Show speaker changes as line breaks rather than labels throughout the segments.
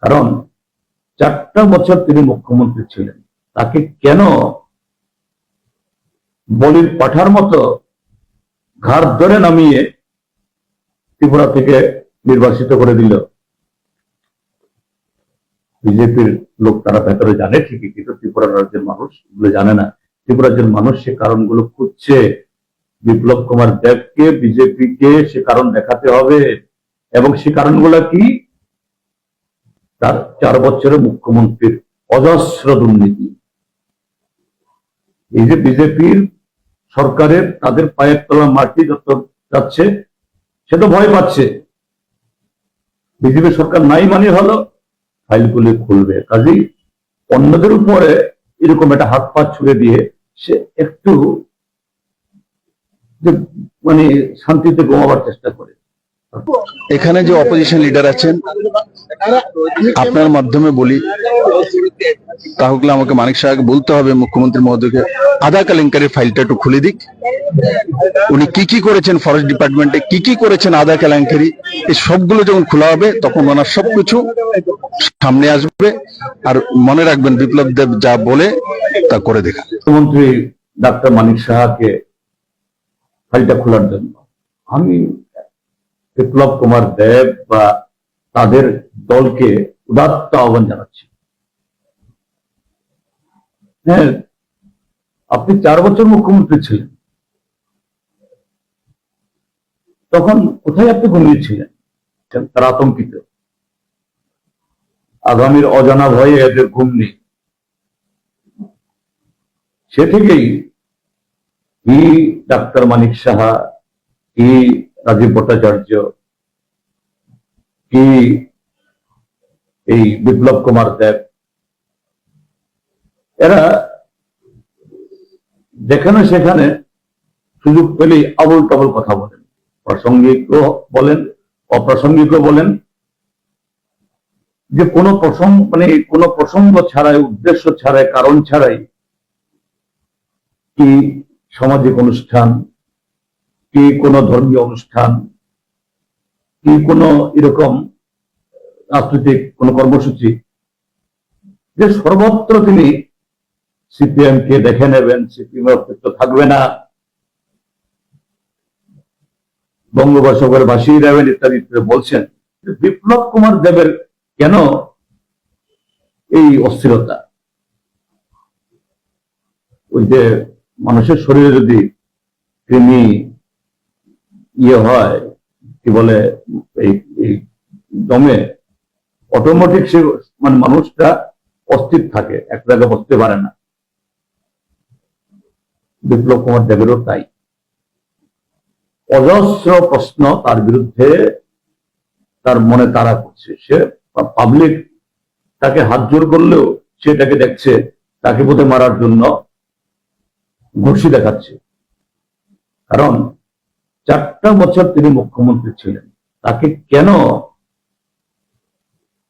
কারণ চারটা বছর তিনি মুখ্যমন্ত্রী ছিলেন। তাকে কেন বলির পাঠার মতো ঘাড় ধরে নামিয়ে ত্রিপুরা থেকে নির্বাসিত করে দিল? বিজেপির লোক তারা ভেতরে জানে ঠিকই, কিন্তু ত্রিপুরা রাজ্যের মানুষ জানে না। ত্রিপুরা মানুষ সে কারণগুলো খুঁজছে। বিপ্লব কুমার দেবকে, বিজেপিকে সে কারণ দেখাতে হবে। এবং সে কারণগুলো কি? তার চার বছরের মুখ্যমন্ত্রীর অজস্র দুর্নীতি। এই যে বিজেপির সরকারের তাদের পায়ের তলা মাটি যত যাচ্ছে, সে তো ভয় পাচ্ছে। বিজেপি সরকার নাই মানে হলো ফাইলগুলি খুলবে। কাজেই অন্যদের উপরে এরকম একটা হাত পা ছুড়ে দিয়ে সে একটু মানে শান্তিতে ঘুমাবার চেষ্টা করে।
এখানে যে অপোজিশন লিডার আছেন, আপনার মাধ্যমে বলি, তাহলে আমাকে মানিক সাহাকে বলতে হবে, মুখ্যমন্ত্রী মহোদয়কে। আধা কেলেঙ্কারির ফাইলটা একটু খুলে দিক। উনি কি কি করেছেন ফরেস্ট ডিপার্টমেন্টে কি কি করেছেন আধা কেলেঙ্কারি এই সবগুলো যখন খোলা হবে, তখন ওনার সবকিছু সামনে আসবে। আর মনে রাখবেন, বিপ্লব দেব যা বলে, তা করে দেখা
মুখ্যমন্ত্রী ডাক্তার মানিক সাহাকে ফাইলটা খোলার জন্য আমি বিপ্লব কুমার দেব বা তাদের দলকে উদাত্ত আহ্বান জানাচ্ছি। হ্যাঁ আপনি চার বছর মুখ্যমন্ত্রী ছিলেন। তখন কোথায় আপনি ঘুমিয়েছিলেন তারা আতঙ্কিত? আগামীর অজানা ভয়ে এদের ঘুম নেই। সে থেকেই কি ডাক্তার মানিক সাহা কি রাজীব ভট্টাচার্য, কি এই বিপ্লব কুমার দেব, এরা যেখানে সেখানে সুযোগ পেলেই আবল টাবল কথা বলেন প্রাসঙ্গিক বলেন, অপ্রাসঙ্গিকও বলেন। যে কোনো প্রসঙ্গ মানে কোনো প্রসঙ্গ ছাড়াই, উদ্দেশ্য ছাড়াই, কারণ ছাড়াই কি সামাজিক অনুষ্ঠান কি কোনো ধর্মীয় অনুষ্ঠান, কি কোনো এরকম রাজনৈতিক কোনো কর্মসূচি, যে সর্বত্র তিনি সিপিএম কে দেখে নেবেন, সিপিএম অস্তিত্ব থাকবে না বঙ্গোপসাগর ভাসিয়ে দেবেন ইত্যাদি বলছেন বিপ্লব কুমার দেবের কেন এই অস্থিরতা? ওই যে মানুষের শরীরে যদি কৃমি ইয়ে হয়, কি বলে, এই দমে অটোমেটিক সে মানে মানুষটা অস্থির থাকে, এক জায়গায় বসতে পারে না। বিপ্লব কুমার দেবেরও তাই। অজস্র প্রশ্ন তার বিরুদ্ধে তার মনে তারা করছে। সে পাবলিক তাকে হাত জোর করলেও সে তাকে দেখছে, তাকে বোধে মারার জন্য ঘুষি দেখাচ্ছে। কারণ চারটা বছর তিনি মুখ্যমন্ত্রী ছিলেন। তাকে কেন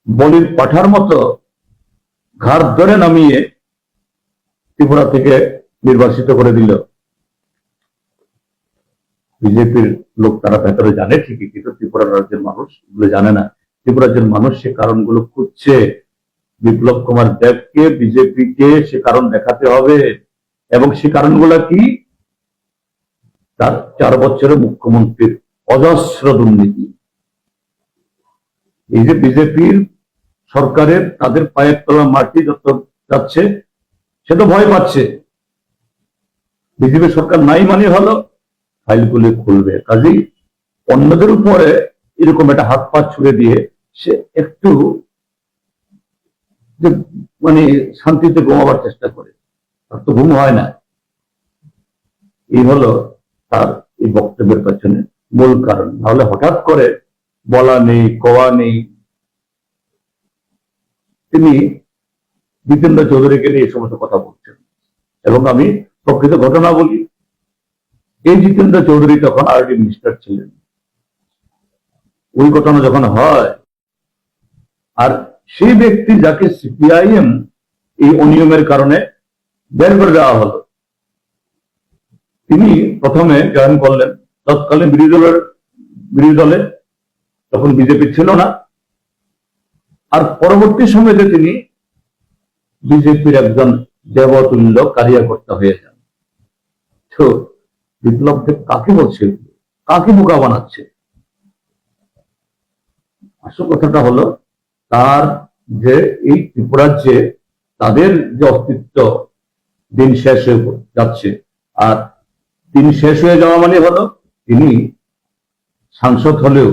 বলির পাঠার মতো ঘাড় ধরে নামিয়ে ত্রিপুরা থেকে নির্বাসিত করে দিল? বিজেপির লোক তারা ভেতরে জানে ঠিকই, কিন্তু ত্রিপুরা রাজ্যের মানুষ এগুলো জানে না। ত্রিপুরা রাজ্যের মানুষ সে কারণগুলো খুঁজছে। বিপ্লব কুমার দেবকে, বিজেপিকে সে কারণ দেখাতে হবে। এবং সে কারণগুলো কি? তার চার বছরের মুখ্যমন্ত্রীর অজস্র দুর্নীতি। এই যে বিজেপির সরকারের তাদের পায়ের তলা মাটি যত যাচ্ছে, সে তো ভয় পাচ্ছে। বিজেপি সরকার নাই মানে হলো ফাইলগুলি খুলবে। কাজেই অন্যদের উপরে এরকম একটা হাত পা ছুড়ে দিয়ে সে একটু যে মানে শান্তিতে ঘুমাবার চেষ্টা করে, তার তো ঘুম হয় না। এই হলো তার এই বক্তব্যের পেছনে মূল কারণ। নাহলে হঠাৎ করে বলা নেই কোয়া নেই। তিনি জিতেন্দ্র চৌধুরীকে নিয়ে এই সমস্ত কথা বলছেন। এবং আমি প্রকৃত ঘটনা বলি, এই জিতেন্দ্র চৌধুরী তখন আরডি মিনিস্টার ছিলেন। ওই ঘটনা যখন হয়, আর সেই ব্যক্তি যাকে সিপিআইএম এই অনিয়মের কারণে বের করে দেওয়া হলো তিনি প্রথমে জয়েন করলেন। তৎকালীন বিরোধী দলের, বিরোধী দলে তখন বিজেপি ছিল না, আর পরবর্তী সময়তে যে তিনি বিজেপির একজন দেবতুল্য কারিয়াকর্তা হয়ে যান তো বিপ্লব কাকে বলছে? কাকে বোকা বানাচ্ছে? আসল কথাটা হলো, তার যে এই ত্রিপুরাজ্যে তাদের যে অস্তিত্ব দিন শেষ হয়ে যাচ্ছে, আর দিন শেষ হয়ে যাওয়া মানে হলো তিনি সাংসদ হলেও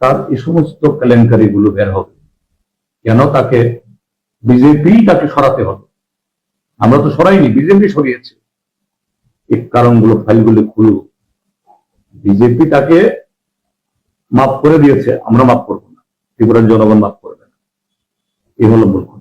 তার এই সমস্ত কেলেঙ্কারি গুলো বের হবে। কেন তাকে বিজেপি তাকে সরাতে হবে? আমরা তো সরাইনি, বিজেপি সরিয়েছে। এই কারণগুলো, ফাইলগুলো খুলব বিজেপি তাকে মাফ করে দিয়েছে, আমরা মাফ করব না। ত্রিপুরার জনগণ মাফ করবে না। এই হলো মূল কথা।